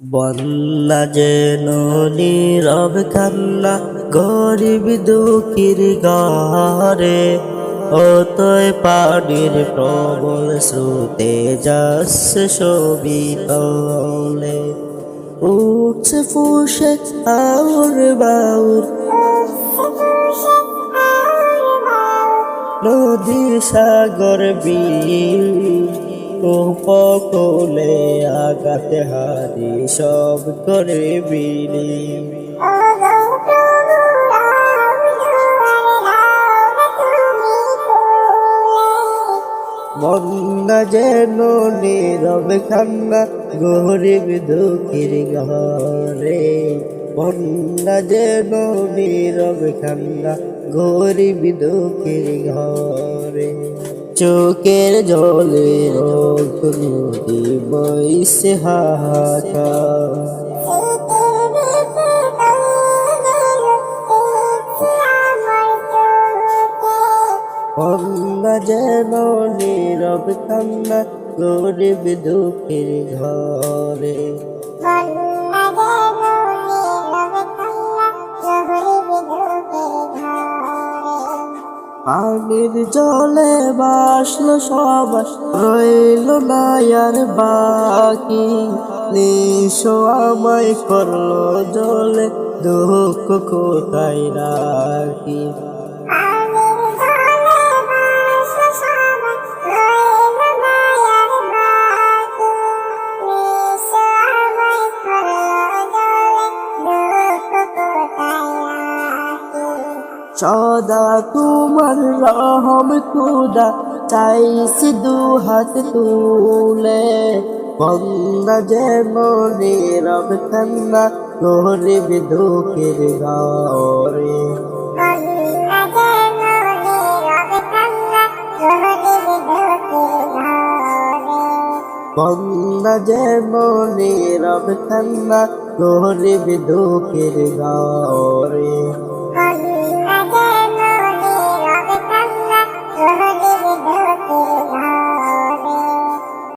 বন্যা যেন নীরব কান্না, গরিব দুঃখীর ঘরে। অতয় পানির প্রবল স্রোতে যাচ্ছে ছবি তলে। উঠছে ফুসে আউর বাউর। নদী সাগর বীর উপকূলে আগাতে হারি সব করে বিলি। বন্যা যেন নীরব কান্না, গরিব দুঃখীর ঘরে। বন্যা যেন নীরব কান্না, গরিব দুঃখীর ঘরে। চোখের জলে নদী বইসে হাহাকার। বন্যা যেন নীরব কান্না গরিব দুঃখীর ঘরে। পানির জলে বাসলো সবাস রইল না আর বাকি। নিশো আমায় করল জলে, দুঃখ কোথায় রাখি? সদা তোমার রহম খুদা চাইছি দু হাত তুলে। বন্দা যেন নীরব কান্না গরিব দুঃখের ঘরে। বন্দা যেন নীরব কান্না গরিব দুঃখের Allah